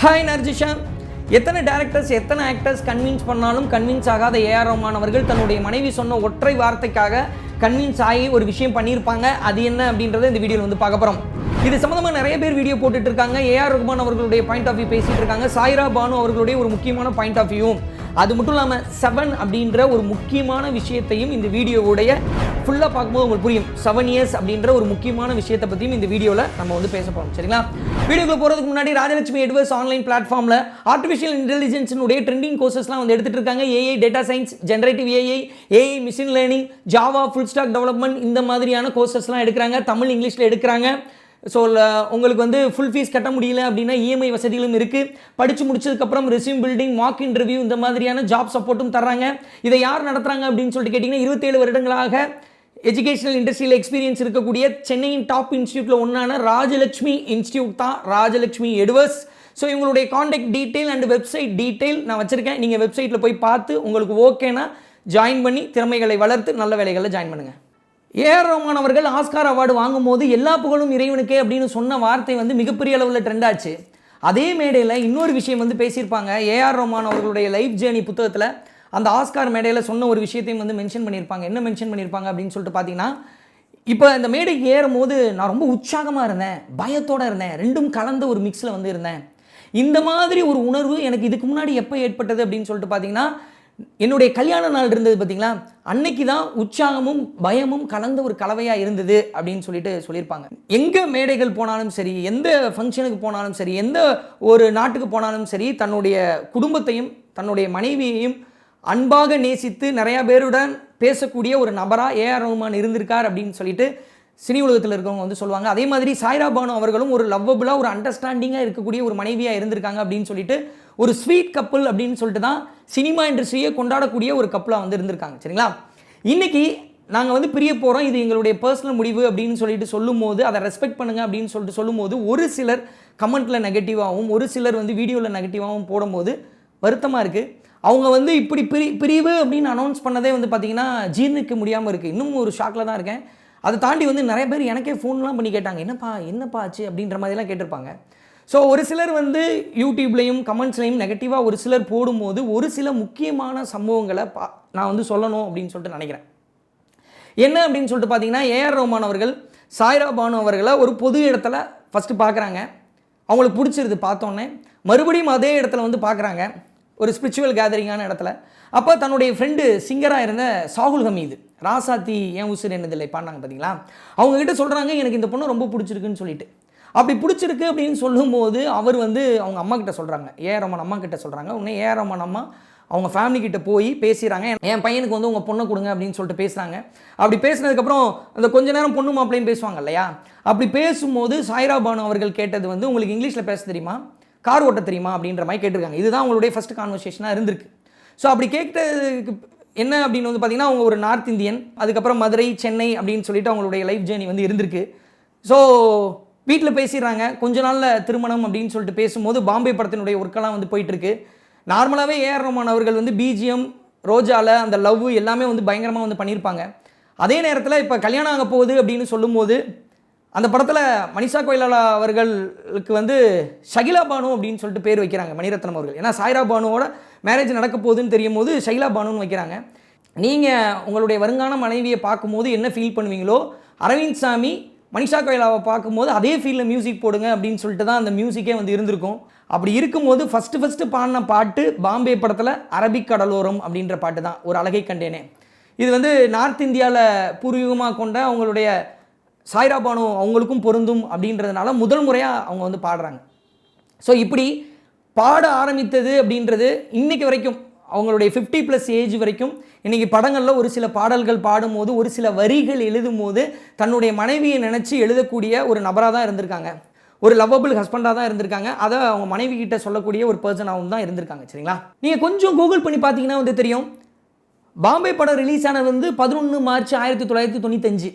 Hi நர்ஜிஷா எத்தனை directors எத்தனை actors convince பண்ணாலும் கன்வின்ஸ் ஆகாத ஏஆர் ரஹ்மான் அவர்கள் தன்னுடைய மனைவி சொன்ன ஒற்றை வார்த்தைக்காக கன்வின்ஸ் ஆகி ஒரு விஷயம் பண்ணியிருப்பாங்க. அது என்ன அப்படின்றத இந்த வீடியோவில் வந்து பார்க்க போகிறோம் இது சம்மந்தமாக நிறைய பேர் வீடியோ போட்டுட்டு இருக்காங்க ஏஆர் ரஹ்மான் அவர்களுடைய பாயிண்ட் ஆஃப் வியூ பேசிட்டு இருக்காங்க சாய்ரா பானு அவர்களுடைய ஒரு முக்கியமான பாயிண்ட் ஆஃப் வியூ அது மட்டும் இல்லாமல் செவன் அப்படின்ற ஒரு முக்கியமான விஷயத்தையும் இந்த வீடியோவுடைய ஃபுல்லாக பார்க்கும்போது உங்களுக்கு புரியும். செவன் இயர்ஸ் அப்படின்ற ஒரு முக்கியமான விஷயத்தை பற்றியும் இந்த வீடியோவில் நம்ம வந்து பேச போகிறோம் சரிங்களா? வீடியோக்குள்ள போகிறதுக்கு முன்னாடி ராஜலட்சுமி எட்வர்ஸ் ஆன்லைன் பிளாட்ஃபார்மில் ஆர்டிஃபிஷியல் இன்டெலிஜென்ஸினுடைய ட்ரெண்டிங் கோர்சஸ்லாம் வந்து எடுத்துகிட்டு இருக்காங்க AI data science generative AI AI machine learning Java full stack development இந்த மாதிரியான கோர்சஸ்லாம் எடுக்கிறாங்க. தமிழ் இங்கிலீஷில் எடுக்கிறாங்க. ஸோ உங்களுக்கு வந்து ஃபுல் ஃபீஸ் கட்ட முடியல அப்படின்னா இஎம்ஐ வசதிகளும் இருக்குது படித்து முடிச்சதுக்கப்புறம் ரெஸ்யூம் பில்டிங் மாக் இன்டர்வியூ இந்த மாதிரியான ஜாப் சப்போர்ட்டும் தர்றாங்க. இதை யார் நடத்துகிறாங்க அப்படின்னு சொல்லிட்டு கேட்டிங்கன்னா இருபத்தேழு வருடங்களாக எஜுகேஷனல் இண்டஸ்ட்ரியில் எக்ஸ்பீரியன்ஸ் இருக்கக்கூடிய சென்னையின் டாப் இன்ஸ்டியூட்டில் ஒன்றான ராஜலட்சுமி இன்ஸ்டியூட் தான் ராஜலட்சுமி எடுவர்ஸ் ஸோ இவங்களுடைய contact detail and website detail நான் வச்சுருக்கேன். நீங்கள் வெப்சைட்டில் போய் பார்த்து உங்களுக்கு ஓகேனா ஜாயின் பண்ணி திறமைகளை வளர்த்து நல்ல வேலைகளில் ஜாயின் பண்ணுங்கள் ஏஆர் ரஹ்மான் அவர்கள் ஆஸ்கார் அவார்டு வாங்கும்போது எல்லா புகழும் இறைவனுக்கே அப்படின்னு சொன்ன வார்த்தை வந்து மிகப்பெரிய அளவில் ட்ரெண்ட் ஆச்சு. அதே மேடையில் இன்னொரு விஷயம் வந்து பேசியிருப்பாங்க. ஏஆர் ரஹ்மான் அவர்களுடைய லைஃப் ஜேர்னி புத்தகத்தில் அந்த ஆஸ்கார் மேடையில் சொன்ன ஒரு விஷயத்தையும் வந்து மென்ஷன் பண்ணியிருப்பாங்க. என்ன மென்ஷன் பண்ணியிருப்பாங்க அப்படின்னு சொல்லிட்டு பார்த்தீங்கன்னா இப்போ இந்த மேடைக்கு ஏறும்போது நான் ரொம்ப உற்சாகமாக இருந்தேன். பயத்தோடு இருந்தேன். ரெண்டும் கலந்த ஒரு மிக்ஸில் வந்து இருந்தேன். இந்த மாதிரி ஒரு உணர்வு எனக்கு இதுக்கு முன்னாடி எப்போ ஏற்பட்டது அப்படின்னு சொல்லிட்டு பார்த்தீங்கன்னா என்னுடைய கல்யாண நாள் இருந்தது பார்த்தீங்களா அன்னைக்கு தான் உற்சாகமும் பயமும் கலந்த ஒரு கலவையாக இருந்தது அப்படின்னு சொல்லிட்டு சொல்லியிருப்பாங்க. எங்கே மேடைகள் போனாலும் சரி எந்த ஃபங்க்ஷனுக்கு போனாலும் சரி எந்த ஒரு நாட்டுக்கு போனாலும் சரி தன்னுடைய குடும்பத்தையும் தன்னுடைய மனைவியையும் அன்பாக நேசித்து நிறையா பேருடன் பேசக்கூடிய ஒரு நபராக ஏஆர் ரஹ்மான் இருந்திருக்கார் அப்படின்னு சொல்லிட்டு சினி உலகத்தில் இருக்கவங்க வந்து சொல்லுவாங்க. அதே மாதிரி சாய்ரா பானு அவர்களும் ஒரு லவ்வபுளாக ஒரு அண்டர்ஸ்டாண்டிங்காக இருக்கக்கூடிய ஒரு மனைவியாக இருந்திருக்காங்க அப்படின்னு சொல்லிட்டு ஒரு ஸ்வீட் கப்பல் அப்படின்னு சொல்லிட்டு தான் சினிமா இண்டஸ்ட்ரியை கொண்டாடக்கூடிய ஒரு கப்பலாக வந்து இருந்திருக்காங்க சரிங்களா? இன்னைக்கு நாங்கள் வந்து பிரிய போகிறோம் இது எங்களுடைய பர்சனல் முடிவு அப்படின்னு சொல்லிட்டு சொல்லும்போது அதை ரெஸ்பெக்ட் பண்ணுங்க அப்படின்னு சொல்லிட்டு சொல்லும்போது ஒரு சிலர் கமெண்ட்டில் நெகட்டிவாகவும் ஒரு சிலர் வந்து வீடியோவில் நெகட்டிவாகவும் போடும்போது வருத்தமாக இருக்குது அவங்க வந்து இப்படி பிரி பிரிவு அப்படின்னு அனௌன்ஸ் பண்ணதே வந்து பார்த்தீங்கன்னா ஜீர்ணிக்க முடியாமல் இருக்குது இன்னும் ஒரு ஷாக்கில் தான் இருக்கேன். அதை தாண்டி வந்து நிறைய பேர் எனக்கே ஃபோன்லாம் பண்ணி கேட்டாங்க என்னப்பா என்னப்பா ஆச்சு? அப்படின்ற மாதிரிலாம் கேட்டிருப்பாங்க. ஸோ ஒரு சிலர் வந்து யூடியூப்லேயும் கமெண்ட்ஸ்லையும் நெகட்டிவாக ஒரு சிலர் போடும்போது ஒரு சில முக்கியமான சம்பவங்களை பா நான் வந்து சொல்லணும் அப்படின்னு சொல்லிட்டு நினைக்கிறேன். என்ன அப்படின்னு சொல்லிட்டு பார்த்தீங்கன்னா ஏஆர் ரோமான் அவர்கள் சாய்ரா பானு அவர்களை ஒரு பொது இடத்துல ஃபஸ்ட்டு பார்க்குறாங்க அவங்களுக்கு பிடிச்சிருது பார்த்தோன்னே. மறுபடியும் அதே இடத்துல வந்து பார்க்குறாங்க ஒரு ஸ்பிரிச்சுவல் கேதரிங்கான இடத்துல. அப்போ தன்னுடைய ஃப்ரெண்டு சிங்கராக இருந்த சாகுல் ஹமீது ராசாத்தி ஏன் உசுர் என்னதில்லை பாண்டாங்க பார்த்தீங்களா அவங்கக்கிட்ட சொல்கிறாங்க எனக்கு இந்த பொண்ணு ரொம்ப பிடிச்சிருக்குன்னு சொல்லிட்டு. அப்படி பிடிச்சிருக்கு அப்படின்னு சொல்லும்போது அவர் வந்து அவங்க அம்மா கிட்ட சொல்கிறாங்க ஏ ரமன் அம்மா கிட்ட சொல்கிறாங்க உடனே ஏ ரமன் அம்மா அவங்க ஃபேமிலி கிட்ட போய் பேசுகிறாங்க என் பையனுக்கு வந்து உங்கள் பொண்ணை கொடுங்க அப்படின்னு சொல்லிட்டு பேசுகிறாங்க அப்படி பேசினதுக்கப்புறம் அந்த கொஞ்ச நேரம் பொண்ணு மாப்பிளையும் பேசுவாங்க இல்லையா? அப்படி பேசும்போது சாய்ரா பானு அவர்கள் கேட்டது வந்து உங்களுக்கு இங்கிலீஷில் பேச தெரியுமா? கார் ஓட்ட தெரியுமா? அப்படின்ற மாதிரி கேட்டிருக்காங்க. இதுதான் அவங்களுடைய ஃபஸ்ட் கான்வர்சேஷனாக இருந்திருக்கு. ஸோ அப்படி கேட்டதுக்கு என்ன அப்படின்னு வந்து பார்த்தீங்கன்னா அவங்க ஒரு நார்த் இந்தியன் அதுக்கப்புறம் மதுரை சென்னை அப்படின்னு சொல்லிட்டு அவங்களுடைய லைஃப் ஜேர்னி வந்து இருந்திருக்கு. ஸோ வீட்டில் பேசிடுறாங்க கொஞ்ச நாளில் திருமணம் அப்படின்னு சொல்லிட்டு பேசும்போது பாம்பே படத்தினுடைய ஒர்க்கெல்லாம் வந்து போயிட்டுருக்கு. நார்மலாகவே ஏஆர் ரஹ்மான் அவர்கள் வந்து பிஜிஎம் ரோஜாவில் அந்த லவ் எல்லாமே வந்து பயங்கரமாக வந்து பண்ணியிருப்பாங்க. அதே நேரத்தில் இப்போ கல்யாணம் ஆக போகுது அப்படின்னு சொல்லும்போது அந்த படத்தில் மனிஷா கோயிலாலா அவர்களுக்கு வந்து ஷகிலா பானு அப்படின்னு சொல்லிட்டு பேர் வைக்கிறாங்க மணிரத்னம் அவர்கள். ஏன்னா சாய்ரா பானுவோட மேரேஜ் நடக்க போகுதுன்னு தெரியும் போது ஷகிலா பானுன்னு வைக்கிறாங்க. நீங்கள் உங்களுடைய வருங்கான மனைவியை பார்க்கும்போது என்ன ஃபீல் பண்ணுவீங்களோ அரவிந்த் சாமி மனிஷா கொய்லாவை பார்க்கும்போது அதே ஃபீல்டில் மியூசிக் போடுங்க அப்படின்னு சொல்லிட்டு தான் அந்த மியூசிக்கே வந்து இருந்திருக்கும். அப்படி இருக்கும்போது ஃபஸ்ட்டு ஃபஸ்ட்டு பாடின பாட்டு பாம்பே படத்தில் அரபிக் கடலோரம் அப்படின்ற பாட்டு தான். ஒரு அழகை கண்டேனே. இது வந்து நார்த் இந்தியாவில் பூர்வீகமாக கொண்ட அவங்களுடைய சாய்ரா பானு அவங்களுக்கும் பொருந்தும் அப்படின்றதுனால முதல் முறையாக அவங்க வந்து பாடுறாங்க. ஸோ இப்படி பாட ஆரம்பித்தது அப்படின்றது இன்னைக்கு வரைக்கும் அவங்களுடைய ஃபிஃப்டி ப்ளஸ் ஏஜ் வரைக்கும் இன்றைக்கி படங்களில் ஒரு சில பாடல்கள் பாடும்போது ஒரு சில வரிகள் எழுதும் போது தன்னுடைய மனைவியை நினச்சி எழுதக்கூடிய ஒரு நபராக தான் இருந்திருக்காங்க. ஒரு லவ்வபிள் ஹஸ்பண்டாக தான் இருந்திருக்காங்க. அதை அவங்க மனைவி கிட்ட சொல்லக்கூடிய ஒரு பர்சனாகவும் தான் இருந்திருக்காங்க சரிங்களா? நீங்கள் கொஞ்சம் கூகுள் பண்ணி பார்த்தீங்கன்னா வந்து தெரியும். பாம்பே படம் ரிலீஸ் ஆனது வந்து பதினொன்று மார்ச் ஆயிரத்தி தொள்ளாயிரத்தி தொண்ணூத்தஞ்சு.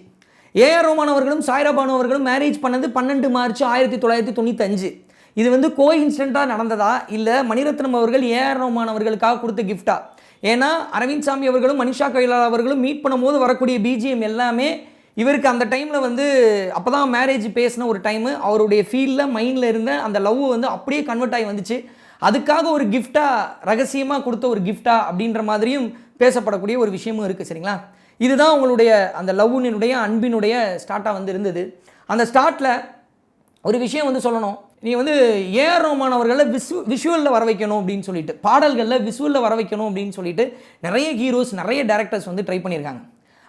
ஏஆர் ரோமான் அவர்களும் சாய்ரா பானு அவர்களும் மேரேஜ் பண்ணது பன்னெண்டு மார்ச் ஆயிரத்தி தொள்ளாயிரத்தி தொண்ணூத்தஞ்சு. இது வந்து கோ இன்சிடெண்ட்டாக நடந்ததா? இல்லை மணிரத்னம் அவர்கள் ஏஆர் ரஹ்மான் அவர்களுக்காக கொடுத்த கிஃப்டா ஏன்னா அரவிந்த் சாமி அவர்களும் மனிஷா கைலால் அவர்களும் மீட் பண்ணும்போது வரக்கூடிய பிஜிஎம் எல்லாமே இவருக்கு அந்த டைமில் வந்து அப்போ தான் மேரேஜ் பேசின ஒரு டைமு அவருடைய ஃபீலில் மைண்டில் இருந்த அந்த லவ் வந்து அப்படியே கன்வெர்ட் ஆகி வந்துச்சு. அதுக்காக ஒரு கிஃப்டாக ரகசியமாக கொடுத்த ஒரு கிஃப்டா அப்படின்ற மாதிரியும் பேசப்படக்கூடிய ஒரு விஷயமும் இருக்குது சரிங்களா? இதுதான் உங்களுடைய அந்த லவ்வினுடைய அன்பினுடைய ஸ்டார்ட்டாக வந்து இருந்தது. அந்த ஸ்டார்ட்டில் ஒரு விஷயம் வந்து சொல்லணும். நீ வந்து ஏஆர் ரோமான் அவர்களை விசு விஷுவலில் வர வைக்கணும் அப்படின்னு சொல்லிட்டு பாடல்களில் விஷுவலில் வர வைக்கணும் அப்படின்னு சொல்லிட்டு நிறைய ஹீரோஸ் நிறைய டேரக்டர்ஸ் வந்து ட்ரை பண்ணியிருக்காங்க.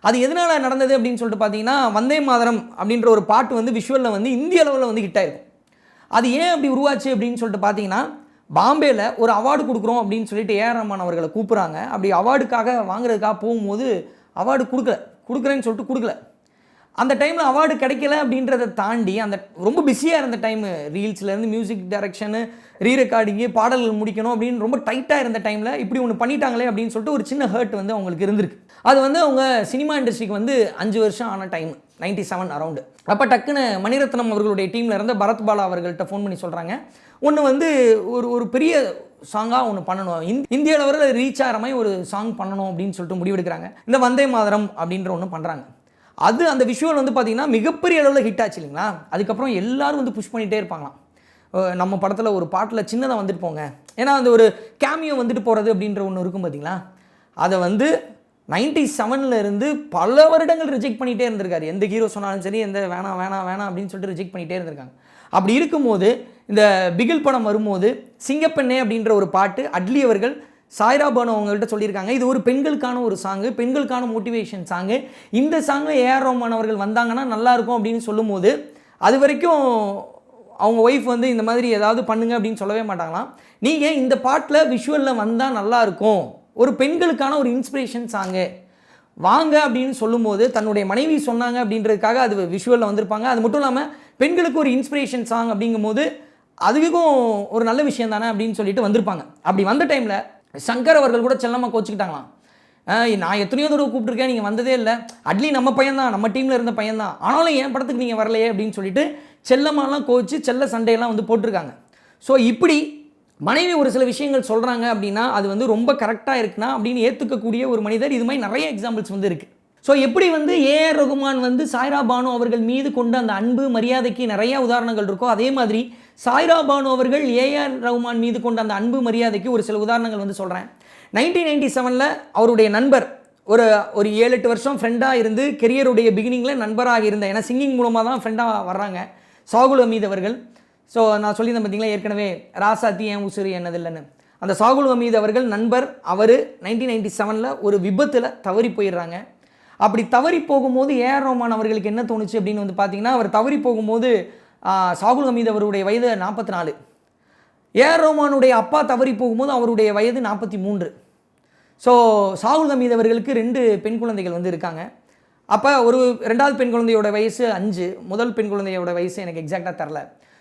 அது எதனால் நடந்தது அப்படின்னு சொல்லிட்டு பார்த்தீங்கன்னா வந்தே மாதரம் அப்படின்ற ஒரு பாட்டு வந்து விஷுவலில் வந்து இந்திய அளவில் வந்து ஹிட் ஆயிருக்கும் அது ஏன் அப்படி உருவாச்சு அப்படின்னு சொல்லிட்டு பார்த்தீங்கன்னா பாம்பேயில் ஒரு அவார்டு கொடுக்குறோம் அப்படின்னு சொல்லிட்டு ஏஆர் ரஹ்மான் அவர்களை கூப்பிட்றாங்க. அப்படி அவார்டுக்காக வாங்குறதுக்காக போகும்போது அவார்டு கொடுக்கல. கொடுக்குறேன்னு சொல்லிட்டு கொடுக்கல. அந்த டைமில் அவார்டு கிடைக்கல அப்படின்றத தாண்டி அந்த ரொம்ப பிஸியாக இருந்த டைமு ரீல்ஸ்லேருந்து மியூசிக் டைரக்ஷனு ரீ ரெக்கார்டிங்கு பாடல்கள் முடிக்கணும் அப்படின்னு ரொம்ப டைட்டாக இருந்த டைமில் இப்படி ஒன்று பண்ணிட்டாங்களே அப்படின்னு சொல்லிட்டு ஒரு சின்ன ஹர்ட் வந்து அவங்களுக்கு இருந்திருக்கு. அது வந்து அவங்க சினிமா இண்டஸ்ட்ரிக்கு வந்து அஞ்சு வருஷம் ஆன டைம் நைன்டி செவன் அரௌண்டு அப்போ டக்குன்னு மணிரத்னம் அவர்களுடைய டீமில் இருந்த பரத் பாலா அவர்கள்ட்ட ஃபோன் பண்ணி சொல்கிறாங்க ஒன்று வந்து ஒரு ஒரு பெரிய சாங்காக ஒன்று பண்ணணும். இந் இந்திய அளவில் ரீச் ஆகிற மாதிரி ஒரு சாங் பண்ணணும் அப்படின்னு சொல்லிட்டு முடிவெடுக்கிறாங்க. இந்த வந்தே மாதரம் அப்படின்ற ஒன்று பண்ணுறாங்க அது அந்த விஷுவல் வந்து பார்த்திங்கன்னா மிகப்பெரிய அளவில் ஹிட் ஆச்சு இல்லைங்களா? அதுக்கப்புறம் எல்லோரும் வந்து புஷ் பண்ணிகிட்டே இருப்பாங்களாம். நம்ம படத்தில் ஒரு பாட்டில் சின்னதாக வந்துட்டு போங்க. ஏன்னா அந்த ஒரு கேமியோ வந்துட்டு போகிறது அப்படின்ற ஒன்று இருக்கும் பார்த்தீங்களா அதை வந்து நைன்டி செவனில் இருந்து பல வருடங்கள் ரிஜெக்ட் பண்ணிகிட்டே இருந்திருக்காரு. எந்த ஹீரோ சொன்னாலும் சரி எந்த வேணாம் வேணாம் வேணாம் அப்படின்னு சொல்லிட்டு ரிஜெக்ட் பண்ணிகிட்டே இருந்திருக்காங்க. அப்படி இருக்கும்போது இந்த பிகில் படம் வரும்போது சிங்கப்பெண்ணே அப்படின்ற ஒரு பாட்டு அட்லி அவர்கள் சாய்ரா பானு அவங்கள்ட்ட சொல்லியிருக்காங்க. இது ஒரு பெண்களுக்கான ஒரு சாங்கு பெண்களுக்கான மோட்டிவேஷன் சாங்கு இந்த சாங்கில் ஏஆர் ரோமான் அவர்கள் வந்தாங்கன்னா நல்லாயிருக்கும் அப்படின்னு சொல்லும்போது அது வரைக்கும் அவங்க ஒய்ஃப் வந்து இந்த மாதிரி ஏதாவது பண்ணுங்க அப்படின்னு சொல்லவே மாட்டாங்களாம். நீங்கள் இந்த பாட்டில் விஷுவலில் வந்தால் நல்லா இருக்கும். ஒரு பெண்களுக்கான ஒரு இன்ஸ்பிரேஷன் சாங்கு வாங்க அப்படின்னு சொல்லும்போது தன்னுடைய மனைவி சொன்னாங்க அப்படின்றதுக்காக அது விஷுவலில் வந்திருப்பாங்க. அது மட்டும் இல்லாமல் பெண்களுக்கு ஒரு இன்ஸ்பிரேஷன் சாங் அப்படிங்கும்போது அதுக்கும் ஒரு நல்ல விஷயம் தானே அப்படின்னு சொல்லிட்டு வந்திருப்பாங்க. அப்படி வந்த டைமில் சங்கர் அவர்கள் கூட செல்லமாக கோச்சிக்கிட்டாங்களாம். நான் எத்தனையோ தடவை கூப்பிட்டுருக்கேன் நீங்கள் வந்ததே இல்லை. அட்லி நம்ம பையன் தான் நம்ம டீமில் இருந்த பையன் தான் ஆனாலும் என் படத்துக்கு நீங்கள் வரலையே அப்படின்னு சொல்லிட்டு செல்லமாலாம் கோச்சு செல்ல சண்டையெல்லாம் வந்து போட்டிருக்காங்க. ஸோ இப்படி மனைவி ஒரு சில விஷயங்கள் சொல்கிறாங்க அப்படின்னா அது வந்து ரொம்ப கரெக்டாக இருக்குன்னா அப்படின்னு ஏற்றுக்கக்கூடிய ஒரு மனிதர் இது மாதிரி நிறைய எக்ஸாம்பிள்ஸ் வந்து இருக்குது ஸோ எப்படி வந்து ஏஆர் ரகுமான் வந்து சாய்ரா பானு அவர்கள் மீது கொண்ட அந்த அன்பு மரியாதைக்கு நிறைய உதாரணங்கள் இருக்கோ அதே மாதிரி சாய்ரா பானு அவர்கள் ஏஆர் ரகுமான் மீது கொண்ட அந்த அன்பு மரியாதைக்கு ஒரு சில உதாரணங்கள் வந்து சொல்கிறேன் நைன்டீன் நைன்டி செவனில் அவருடைய நண்பர் ஒரு ஒரு ஏழு எட்டு வருஷம் ஃப்ரெண்டாக இருந்து கெரியருடைய பிகினிங்கில் நண்பராக இருந்த ஏன்னா சிங்கிங் மூலமாக தான் ஃப்ரெண்டாக வர்றாங்க சாகுல் அமீத் அவர்கள். ஸோ நான் சொல்லியிருந்தேன் பார்த்தீங்களா ஏற்கனவே ராசாத்தி ஏன் உசுறு என்னதில்லைன்னு. அந்த சாகுல் அமீத் அவர்கள் நண்பர் அவர் நைன்டீன் நைன்டி செவனில் ஒரு விபத்தில் தவறி போயிடுறாங்க. அப்படி தவறி போகும்போது ஏஆர் ரோமான் அவர்களுக்கு என்ன தோணுச்சு அப்படின்னு வந்து பார்த்தீங்கன்னா அவர் தவறி போகும்போது சாகுல் ஹமீத் அவருடைய வயது நாற்பத்தி நாலு ஏஆர் ரோமானுடைய அப்பா தவறி போகும்போது அவருடைய வயது நாற்பத்தி மூன்று ஸோ சாகுல் ஹமீத் அவர்களுக்கு ரெண்டு பெண் குழந்தைகள் வந்து இருக்காங்க. அப்போ ஒரு ரெண்டாவது பெண் குழந்தையோட வயசு அஞ்சு முதல் பெண் குழந்தையோட வயசு எனக்கு எக்ஸாக்டாக தரல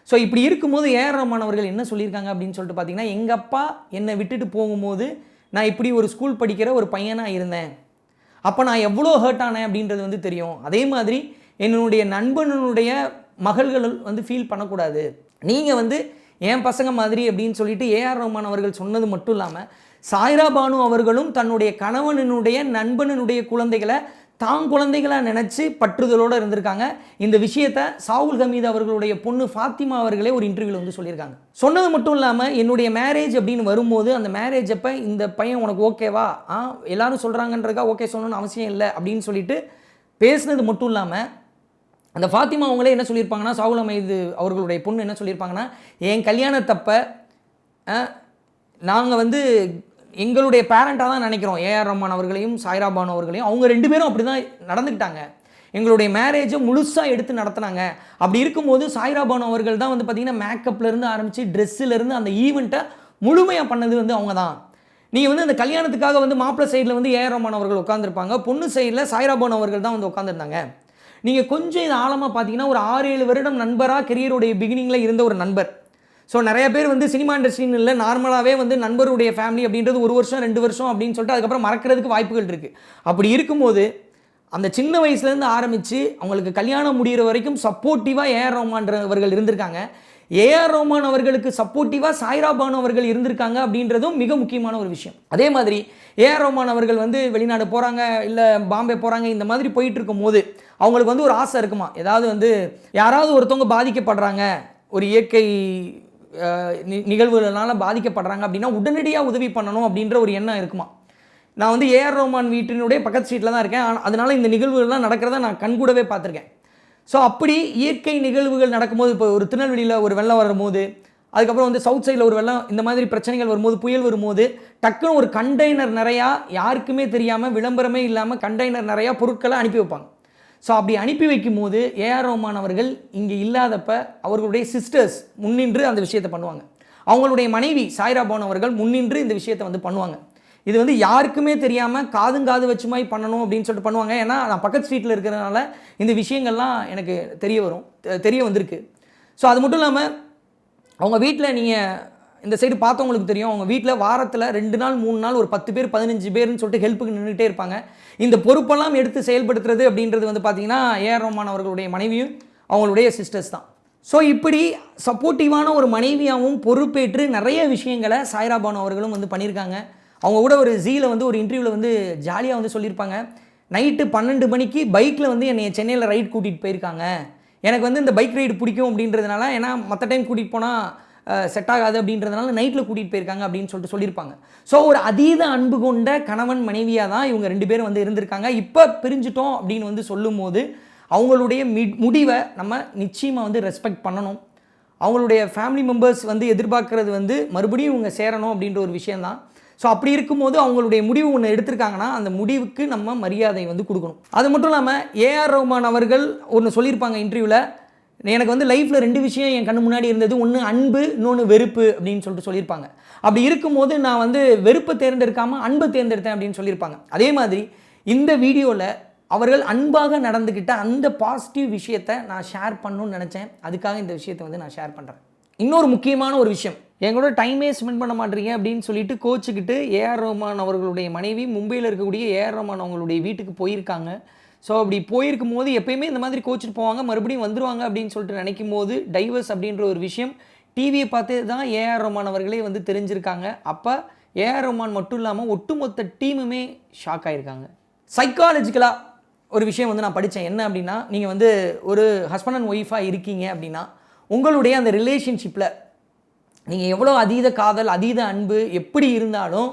ஸோ இப்படி இருக்கும்போது ஏஆர் ரஹ்மான் அவர்கள் என்ன சொல்லியிருக்காங்க அப்படின்னு சொல்லிட்டு பார்த்தீங்கன்னா எங்கள் அப்பா என்னை விட்டுட்டு போகும்போது நான் இப்படி ஒரு ஸ்கூல் படிக்கிற ஒரு பையனாக இருந்தேன். அப்போ நான் எவ்வளோ ஹர்ட் ஆனேன் அப்படின்றது வந்து தெரியும். அதே மாதிரி என்னுடைய நண்பனுடைய மகள்கள் வந்து ஃபீல் பண்ணக்கூடாது. நீங்கள் வந்து என் பசங்க மாதிரி அப்படின்னு சொல்லிட்டு ஏஆர் ரஹ்மான் அவர்கள் சொன்னது மட்டும் இல்லாமல் சாய்ரா பானு அவர்களும் தன்னுடைய கணவனினுடைய நண்பனினுடைய குழந்தைகளை தான் குழந்தைகளாக நினச்சி பற்றுதலோடு இருந்திருக்காங்க. இந்த விஷயத்தை சாவுல் ஹமீத் அவர்களுடைய பொண்ணு ஃபாத்திமா அவர்களே ஒரு இன்டர்வியூவில் வந்து சொல்லியிருக்காங்க. சொன்னது மட்டும் இல்லாமல் என்னுடைய மேரேஜ் அப்படின்னு வரும்போது அந்த மேரேஜ் அப்போ இந்த பையன் உனக்கு ஓகேவா ஆ எல்லாரும் சொல்கிறாங்கன்றதுக்கா ஓகே சொல்லணும்னு அவசியம் இல்லை அப்படின்னு சொல்லிட்டு பேசுனது மட்டும் இல்லாமல் அந்த ஃபாத்திமா அவங்களே என்ன சொல்லியிருப்பாங்கன்னா சாகுல் அமைது அவர்களுடைய பொண்ணு என்ன சொல்லியிருப்பாங்கன்னா என் கல்யாணத்தப்ப நாங்கள் வந்து எங்களுடைய பேரண்ட்டாக தான் நினைக்கிறோம். ஏஆர் ரஹ்மான் அவர்களையும் சாய்ரா பானு அவர்களையும். அவங்க ரெண்டு பேரும் அப்படி தான் நடந்துக்கிட்டாங்க. எங்களுடைய மேரேஜை முழுசாக எடுத்து நடத்துனாங்க. அப்படி இருக்கும்போது சாய்ரா பானு அவர்கள் தான் வந்து பார்த்திங்கன்னா மேக்கப்லேருந்து ஆரம்பித்து ட்ரெஸ்ஸுலேருந்து அந்த ஈவெண்ட்டை முழுமையாக பண்ணது வந்து அவங்க தான். நீங்கள் வந்து அந்த கல்யாணத்துக்காக வந்து மாப்பிள்ளை சைடில் வந்து ஏஆர் ரஹ்மான் அவர்கள் உட்காந்துருப்பாங்க பொண்ணு சைடில் சாய்ரா பானு அவர்கள் தான் வந்து உட்காந்துருந்தாங்க நீங்கள் கொஞ்சம் இது ஆழமாக பார்த்தீங்கன்னா ஒரு ஆறு ஏழு வருடம் நண்பராக கெரியருடைய பிகினிங்கில் இருந்த ஒரு நண்பர். ஸோ நிறைய பேர் வந்து சினிமா இண்டஸ்ட்ரின்னு இல்லை நார்மலாகவே வந்து நண்பருடைய ஃபேமிலி அப்படின்றது ஒரு வருஷம் ரெண்டு வருஷம் அப்படின்னு சொல்லிட்டு அதுக்கப்புறம் மறக்கிறதுக்கு வாய்ப்புகள் இருக்குது அப்படி இருக்கும்போது அந்த சின்ன வயசுலேருந்து ஆரம்பித்து அவங்களுக்கு கல்யாணம் முடிகிற வரைக்கும் சப்போர்ட்டிவாக ஏஆர் ரோமான்றவர்கள் இருந்திருக்காங்க. ஏஆர் ரோமான் அவர்களுக்கு சப்போர்ட்டிவாக சாய்ரா பானு அவர்கள் இருந்திருக்காங்க அப்படின்றதும் மிக முக்கியமான ஒரு விஷயம். அதே மாதிரி ஏஆர் ரோமான் அவர்கள் வந்து வெளிநாடு போகிறாங்க இல்லை பாம்பே போகிறாங்க இந்த மாதிரி போயிட்டு இருக்கும் போது அவங்களுக்கு வந்து ஒரு ஆசை இருக்குமா? ஏதாவது வந்து யாராவது ஒருத்தவங்க பாதிக்கப்படுறாங்க ஒரு இயற்கை நிகழ்வுகளால் பாதிக்கப்படுறாங்க அப்படின்னா உடனடியாக உதவி பண்ணணும் அப்படின்ற ஒரு எண்ணம் இருக்குமா? நான் வந்து ஏஆர் ரோமான் வீட்டினுடைய பக்கத்து ஸ்ட்ரீட்டில் தான் இருக்கேன். அதனால் அதனால இந்த நிகழ்வுகள்லாம் நடக்கிறத நான் கண்கூடவே பார்த்துருக்கேன். ஸோ அப்படி இயற்கை நிகழ்வுகள் நடக்கும்போது இப்போ ஒரு திருநெல்வேலியில் ஒரு வெள்ளம் வரும்போது அதுக்கப்புறம் வந்து சவுத் சைடில் ஒரு வெள்ளம் இந்த மாதிரி பிரச்சனைகள் வரும்போது புயல் வரும்போது டக்குன்னு ஒரு கண்டெய்னர் நிறையா யாருக்குமே தெரியாமல் விளம்பரமே இல்லாமல் கண்டெய்னர் நிறையா பொருட்களை அனுப்பி வைப்பாங்க. ஸோ அப்படி அனுப்பி வைக்கும் போது ஏஆர் ரோமான் அவர்கள் இங்கே இல்லாதப்ப அவர்களுடைய சிஸ்டர்ஸ் முன்னின்று அந்த விஷயத்தை பண்ணுவாங்க. அவங்களுடைய மனைவி சாய்ரா பவன் அவர்கள் முன்னின்று இந்த விஷயத்தை வந்து பண்ணுவாங்க. இது வந்து யாருக்குமே தெரியாமல் காதும் காது வச்சு மாதிரி பண்ணணும் அப்படின்னு சொல்லிட்டு பண்ணுவாங்க. ஏன்னா நான் பக்கத்து ஸ்ட்ரீட்டில் இருக்கிறதுனால இந்த விஷயங்கள்லாம் எனக்கு தெரிய வரும் தெரிய வந்திருக்கு. ஸோ அது மட்டும் இல்லாமல் அவங்க வீட்டில் நீங்கள் இந்த சைடு பார்த்தவங்களுக்கு தெரியும் அவங்க வீட்டில் வாரத்தில் ரெண்டு நாள் மூணு நாள் ஒரு பத்து பேர் பதினஞ்சு பேர்னு சொல்லிட்டு ஹெல்ப்புக்கு நின்றுட்டே இருப்பாங்க. இந்த பொறுப்பெல்லாம் எடுத்து செயல்படுத்துறது அப்படின்றது வந்து பார்த்தீங்கன்னா ஏஆர் ரோமான் அவர்களுடைய மனைவியும் அவங்களுடைய சிஸ்டர்ஸ் தான். ஸோ இப்படி சப்போர்ட்டிவான ஒரு மனைவியாகவும் பொறுப்பேற்று நிறைய விஷயங்களை சாய்ரா பானு அவர்களும் வந்து பண்ணியிருக்காங்க. அவங்க கூட ஒரு ஜீல வந்து ஒரு இன்டர்வியூவில் வந்து ஜாலியாக வந்து சொல்லியிருப்பாங்க. நைட்டு பன்னெண்டு மணிக்கு பைக்கில் வந்து என்னை சென்னையில் ரைட் கூட்டிகிட்டு போயிருக்காங்க. எனக்கு வந்து இந்த பைக் ரைடு பிடிக்கும் அப்படின்றதுனால ஏன்னா மற்ற டைம் கூட்டிகிட்டு போனால் செட் ஆகாது அப்படின்றதுனால நைட்டில் கூட்டிகிட்டு போயிருக்காங்க அப்படின்னு சொல்லிட்டு சொல்லியிருப்பாங்க. ஸோ ஒரு அதீத அன்பு கொண்ட கணவன் மனைவியாக தான் இவங்க ரெண்டு பேரும் வந்து இருந்திருக்காங்க. இப்போ பிரிஞ்சிட்டோம் அப்படின்னு வந்து சொல்லும்போது அவங்களுடைய மி- முடிவை நம்ம நிச்சயமாக வந்து ரெஸ்பெக்ட் பண்ணணும். அவங்களுடைய ஃபேமிலி மெம்பர்ஸ் வந்து எதிர்பார்க்கறது வந்து மறுபடியும் இவங்க சேரணும் அப்படின்ற ஒரு விஷயந்தான் ஸோ அப்படி இருக்கும்போது அவங்களுடைய முடிவு ஒன்று எடுத்திருக்காங்கன்னா அந்த முடிவுக்கு நம்ம மரியாதை வந்து கொடுக்கணும். அது மட்டும் இல்லாமல் ஏஆர் ரஹ்மான் அவர்கள் ஒன்று சொல்லியிருப்பாங்க இன்டர்வியூவில் எனக்கு வந்து லைஃப்பில் ரெண்டு விஷயம் என் கண்ணு முன்னாடி இருந்தது. ஒன்று அன்பு இன்னொன்று வெறுப்பு அப்படின்னு சொல்லிட்டு சொல்லியிருப்பாங்க. அப்படி இருக்கும்போது நான் வந்து வெறுப்பை தேர்ந்தெடுக்காமல் அன்பை தேர்ந்தெடுத்தேன் அப்படின்னு சொல்லியிருப்பாங்க. அதே மாதிரி இந்த வீடியோவில் அவர்கள் அன்பாக நடந்துக்கிட்ட அந்த பாசிட்டிவ் விஷயத்தை நான் ஷேர் பண்ணணும்னு நினச்சேன். அதுக்காக இந்த விஷயத்தை வந்து நான் ஷேர் பண்ணுறேன் இன்னொரு முக்கியமான ஒரு விஷயம். என் கூட டைமே ஸ்பெண்ட் பண்ண மாட்டீங்க அப்படின்னு சொல்லிட்டு கோச்சுக்கிட்டு ஏஆர் ரஹ்மான் அவர்களுடைய மனைவி மும்பையில் இருக்கக்கூடிய ஏஆர் ரஹ்மான் அவங்களுடைய வீட்டுக்கு போயிருக்காங்க. ஸோ அப்படி போயிருக்கும் போது எப்பயுமே இந்த மாதிரி கோச்சிட்டு போவாங்க. மறுபடியும் வந்துருவாங்க அப்படின்னு சொல்லிட்டு நினைக்கும் போது டைவர்ஸ் அப்படின்ற ஒரு விஷயம் டிவியை பார்த்து தான் ஏஆர் ரஹ்மான் அவர்களே வந்து தெரிஞ்சிருக்காங்க. அப்போ ஏஆர் ரஹ்மான் மட்டும் இல்லாமல் ஒட்டுமொத்த டீமுமே ஷாக் ஆகிருக்காங்க சைக்காலஜிக்கலாக ஒரு விஷயம் வந்து நான் படித்தேன் என்ன அப்படின்னா நீங்கள் வந்து ஒரு ஹஸ்பண்ட் அண்ட் ஒய்ஃபாக இருக்கீங்க அப்படின்னா உங்களுடைய அந்த ரிலேஷன்ஷிப்பில் நீங்கள் எவ்வளோ அதீத காதல் அதீத அன்பு எப்படி இருந்தாலும்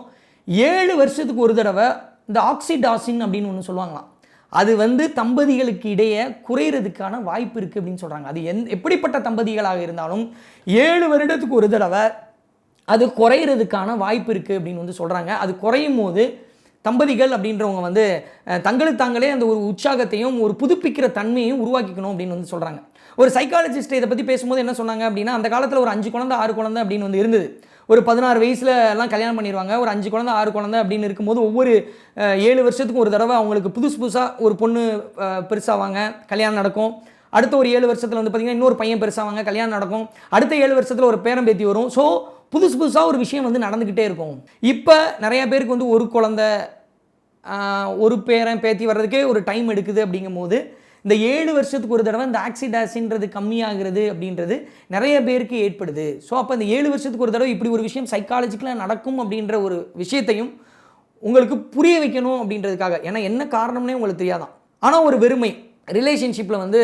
ஏழு வருஷத்துக்கு ஒரு தடவை இந்த ஆக்சிடாசின் அப்படின்னு ஒன்று சொல்லுவாங்களாம். அது வந்து தம்பதிகளுக்கு இடையே குறையிறதுக்கான வாய்ப்பு இருக்குது அப்படின்னு சொல்கிறாங்க அது எந் எப்படிப்பட்ட தம்பதிகளாக இருந்தாலும் ஏழு வருடத்துக்கு ஒரு தடவை அது குறையிறதுக்கான வாய்ப்பு இருக்குது அப்படின்னு வந்து சொல்கிறாங்க அது குறையும் போது தம்பதிகள் அப்படின்றவங்க வந்து தங்களுக்கு தாங்களே அந்த ஒரு உற்சாகத்தையும் ஒரு புதுப்பிக்கிற தன்மையும் உருவாக்கிக்கணும் அப்படின்னு வந்து சொல்கிறாங்க ஒரு சைக்காலஜிஸ்ட் இதை பற்றி பேசும்போது என்ன சொன்னாங்க அப்படின்னா அந்த காலத்தில் ஒரு அஞ்சு குழந்தை ஆறு குழந்தை அப்படின்னு வந்து இருந்தது. ஒரு பதினாறு வயசில் எல்லாம் கல்யாணம் பண்ணிடுவாங்க ஒரு அஞ்சு குழந்தை ஆறு குழந்தை அப்படின்னு இருக்கும்போது ஒவ்வொரு ஏழு வருஷத்துக்கும் ஒரு தடவை அவங்களுக்கு புதுசு புதுசாக ஒரு பொண்ணு பெருசாவாங்க கல்யாணம் நடக்கும். அடுத்த ஒரு ஏழு வருஷத்தில் வந்து பார்த்திங்கன்னா இன்னொரு பையன் பெருசாவாங்க கல்யாணம் நடக்கும். அடுத்த ஏழு வருஷத்தில் ஒரு பேரம் பேத்தி வரும். ஸோ புதுசு புதுசாக ஒரு விஷயம் வந்து நடந்துக்கிட்டே இருக்கும். இப்போ நிறையா பேருக்கு வந்து ஒரு குழந்த ஒரு பேரன் பேத்தி வர்றதுக்கே ஒரு டைம் எடுக்குது அப்படிங்கும்போது இந்த ஏழு வருஷத்துக்கு ஒரு தடவை இந்த ஆக்சிடாசின்றது கம்மியாகிறது அப்படின்றது நிறைய பேருக்கு ஏற்படுது. ஸோ அப்போ இந்த ஏழு வருஷத்துக்கு ஒரு தடவை இப்படி ஒரு விஷயம் சைக்காலஜிக்கலாக நடக்கும் அப்படின்ற ஒரு விஷயத்தையும் உங்களுக்கு புரிய வைக்கணும் அப்படின்றதுக்காக. ஏன்னா என்ன காரணம்னே உங்களுக்கு தெரியாதான். ஆனால் ஒரு வெறுமை. ரிலேஷன்ஷிப்பில் வந்து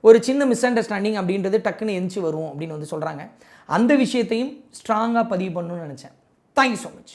ஒரு சின்ன மிஸ் அண்டர்ஸ்டாண்டிங் அப்படின்றது டக்குன்னு எந்திச்சு வரும் அப்படின்னு வந்து சொல்கிறாங்க அந்த விஷயத்தையும் ஸ்ட்ராங்காக பதிவு பண்ணணும்னு நினச்சேன். Thank you so much